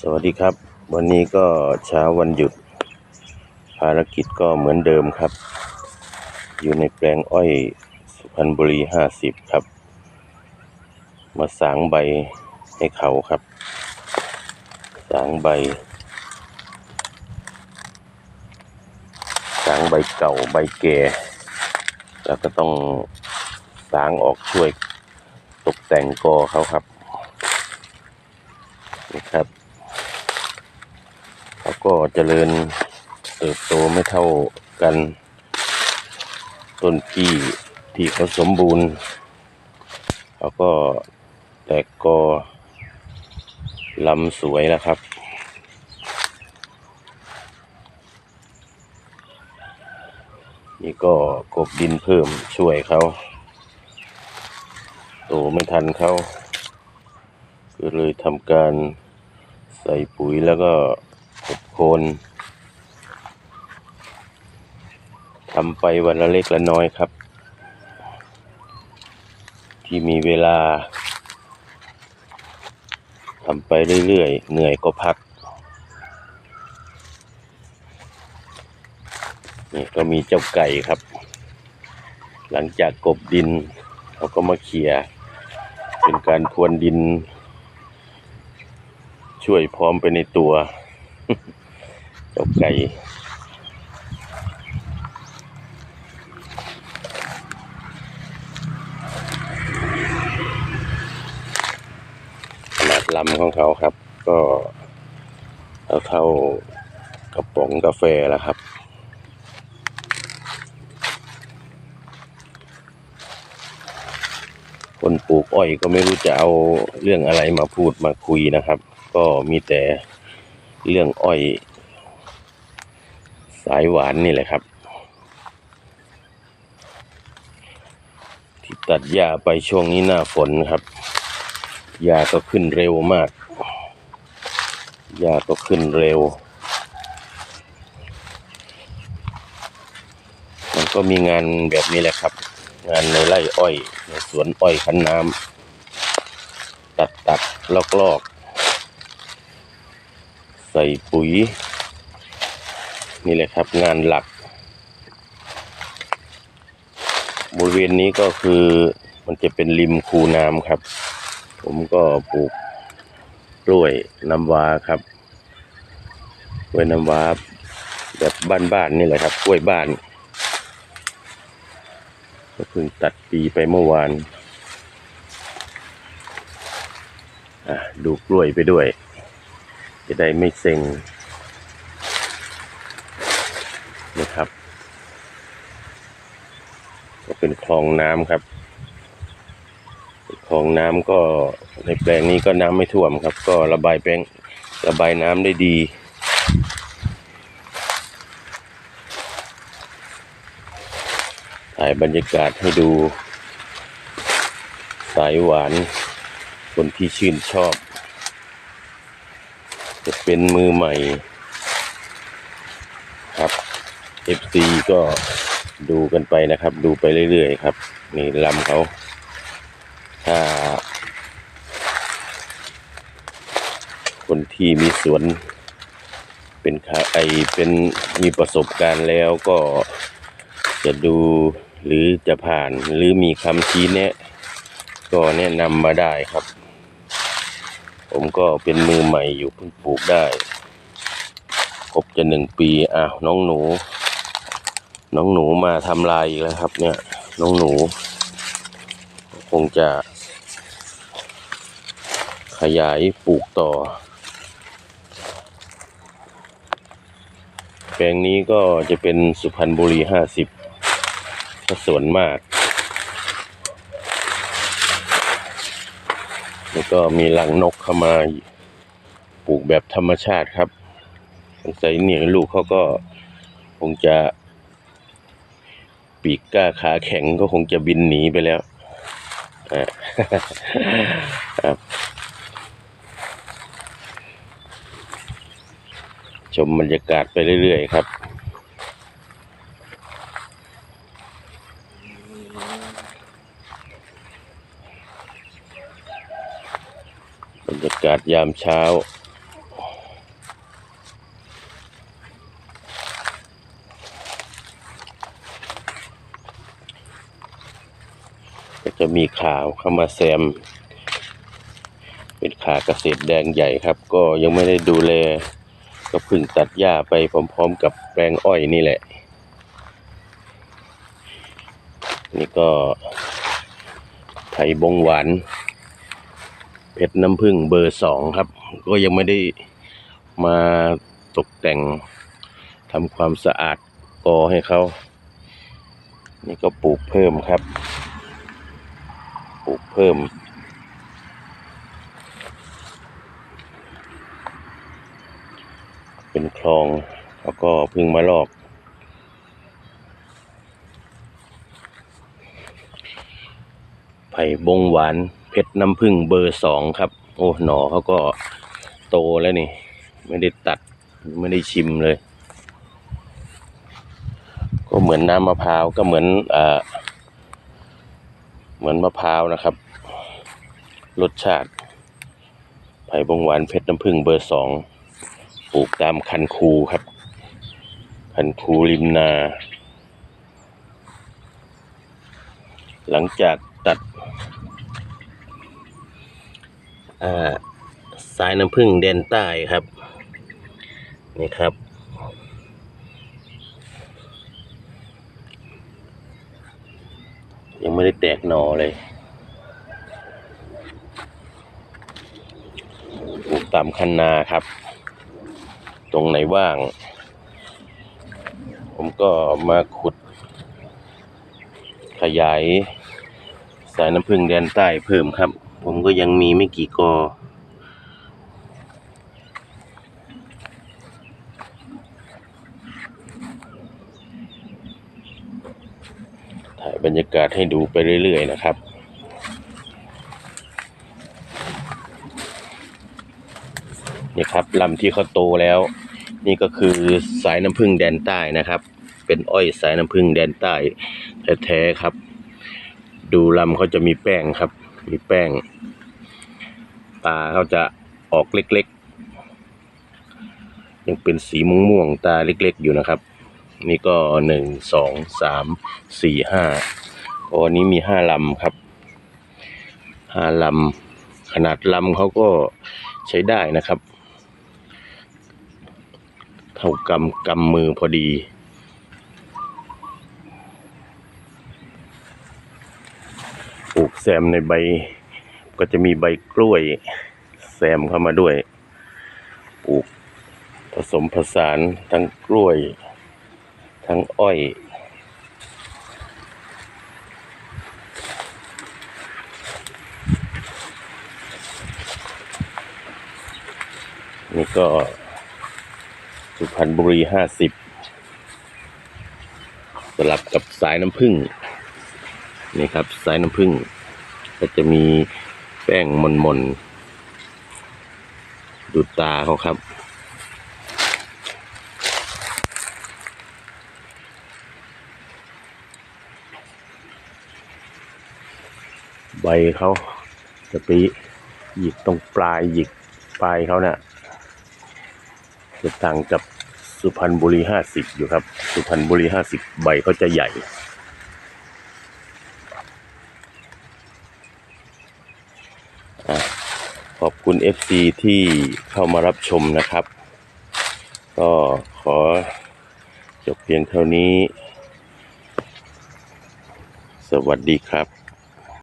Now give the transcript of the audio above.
สวัสดีครับ วันนี้ก็เช้าวันหยุด ภารกิจก็เหมือนเดิมครับ อยู่ในแปลงอ้อยสุพรรณบุรีห้าสิบครับ มาสางใบให้เขาครับ สางใบ สางใบเก่าใบแก่แล้วก็ต้องสางออกช่วยตกแต่งกอเขาครับนี่ครับ ก็เจริญเติบโตไม่เท่ากัน ต้นที่ที่เขาสมบูรณ์เขาก็แตกกอลำสวยแล้วครับนี่ก็กบดินเพิ่มช่วยเขาโตไม่ทันเขาก็เลยทำการใส่ปุ๋ยแล้วก็ โคนทำไปวันละเล็กละน้อยครับ ที่มีเวลาทำไปเรื่อยๆ เหนื่อยก็พัก นี่ก็มีเจ้าไก่ครับ หลังจากกบดินเขาก็มาเขี่ยเป็นการพรวนดิน ช่วยพร้อมไปในตัว จ้าไก่ขนาดลำของเขาครับ ก็เท่าเท่ากระป๋องกาแฟแล้วครับคนปลูกอ้อยก็ไม่รู้จะเอาเรื่องอะไรมาพูดมาคุยนะครับ ก็มีแต่เรื่องอ้อยายหวานนี่แหละครับ ที่ตัดหญ้าไปช่วงนี้หน้าฝนครับหญ้าก็ขึ้นเร็วมากหญ้าก็ขึ้นเร็ว มันก็มีงานแบบนี้แหละครับ งานในไร่อ้อยในสวนอ้อยคันน้ำตัดตัดลอกลอกใส่ปุ๋ย นี่แหละครับงานหลัก บริเวณนี้ก็คือมันจะเป็นริมคูน้ำครับ ผมก็ปลูกกล้วยน้ำว้าครับกล้วยน้ำว้าแบบบ้านๆนี่แหละครับกล้วยบ้านก็เพิ่งตัดปีไปเมื่อวานอะดูกล้วยไปด้วย จะได้ไม่เซ็งนะครับ ก็ เป็นคลองน้ำครับ คลองน้ำก็ในแปลงนี้ก็น้ำไม่ท่วมครับ ก็ระบายแปลงระบายน้ำได้ดี ถ่ายบรรยากาศให้ดู สายหวาน คนที่ชื่นชอบ จะเป็นมือใหม่ครับ FC ก็ ดูกันไปนะครับ ดูไปเรื่อยๆครับ นี่ลำเขาถ้า คนที่มีสวน เป็นขาไอเป็นมีประสบการณ์แล้วก็จะดูหรือจะผ่านหรือมีคำชี้แนะ ก็แนะนำมาได้ครับ ผมก็เป็นมือใหม่อยู่เพิ่งปลูกได้ครบจะหนึ่งปีอ้าวน้องหนู น้องหนูมาทำลายอีกแล้วครับ เนี่ย น้องหนู คงจะ ขยายปลูกต่อ แปลงนี้ก็จะเป็นสุพรรณบุรีห้าสิบส่วนมาก แล้วก็มีหลังนกเข้ามาปลูกแบบธรรมชาติครับสงสัยเนี่ยลูกเขาก็คงจะ ปีกกล้าขาแข็งก็คงจะบินหนีไปแล้วครับชมบรรยากาศไปเรื่อยๆครับ บรรยากาศยามเช้า ก็จะมีข่าวเข้ามาแซม เป็นขาเกษตรแดงใหญ่ครับ ก็ยังไม่ได้ดูแลก็เพิ่งตัดหญ้าไปพร้อมๆกับแปลงอ้อยนี่แหละ นี่ก็ไผ่บงหวาน เพชรน้ำผึ้งเบอร์สองครับ ก็ยังไม่ได้มาตกแต่งทำความสะอาดกอให้เขา นี่ก็ปลูกเพิ่มครับ ปลูกเพิ่ม เป็นคลองแล้วก็พึ่งมาลอก ไผ่บงหวานเพชรน้ำผึ้งเบอร์สองครับ โอ้ หนอเขาก็โตแล้วนี่ ไม่ได้ตัดไม่ได้ชิมเลย ก็เหมือนน้ำมะพร้าวก็เหมือนอ่า เหมือนมะพร้าวนะครับ รสชาติ ไผ่บงหวานเพชรน้ำผึ้งเบอร์สองปลูกตามคันคูครับ คันคูริมนา หลังจากตัดสายน้ำผึ้งแดนใต้ครับ นี่ครับ ยังไม่ได้แตกหน่อเลยปลูกตามคันนาครับ ตรงไหนว่าง ผมก็มาขุด ขยาย สายน้ำพึ่งแดนใต้เพิ่มครับ ผมก็ยังมีไม่กี่กอ ถ่ายบรรยา กาศให้ดูไปเรื่อย ๆ นะครับ นี่ครับลำที่เขาโตแล้ว นี่ก็คือสายน้ำผึ้งแดนใต้นะครับ เป็นอ้อยสายน้ำผึ้งแดนใต้แท้ๆครับ ดูลำเขาจะมีแป้งครับ มีแป้งตาเขาจะออกเล็กๆ ยังเป็นสีม่วงๆตาเล็กๆอยู่นะครับนี่ก็หนึ่งสองสามสี่ห้า วันนี้มีห้าลำครับห้าลำขนาดลำเขาก็ใช้ได้นะครับ เท่ากำกำมือพอดีปลูกแซมในใบ ก็จะมีใบกล้วย แซมเข้ามาด้วยปลูกผสมผสานทั้งกล้วย ทั้งอ้อย ก็สุพรรณบุรีห้าสิบสลับกับสายน้ำผึ้งนี่ครับ สายน้ำผึ้งก็จะมีแป้งมนๆดูตาเขาครับ ใบเขาจะไปหยิกตรงปลายหยิกปลายเขาเนี่ย จะต่างกับสุพรรณบุรีห้าสิบอยู่ครับ สุพรรณบุรีห้าสิบใบเขาจะใหญ่ ขอบคุณ FC ที่เข้ามารับชมนะครับ ก็ขอจบเพียงเท่านี้ สวัสดีครับ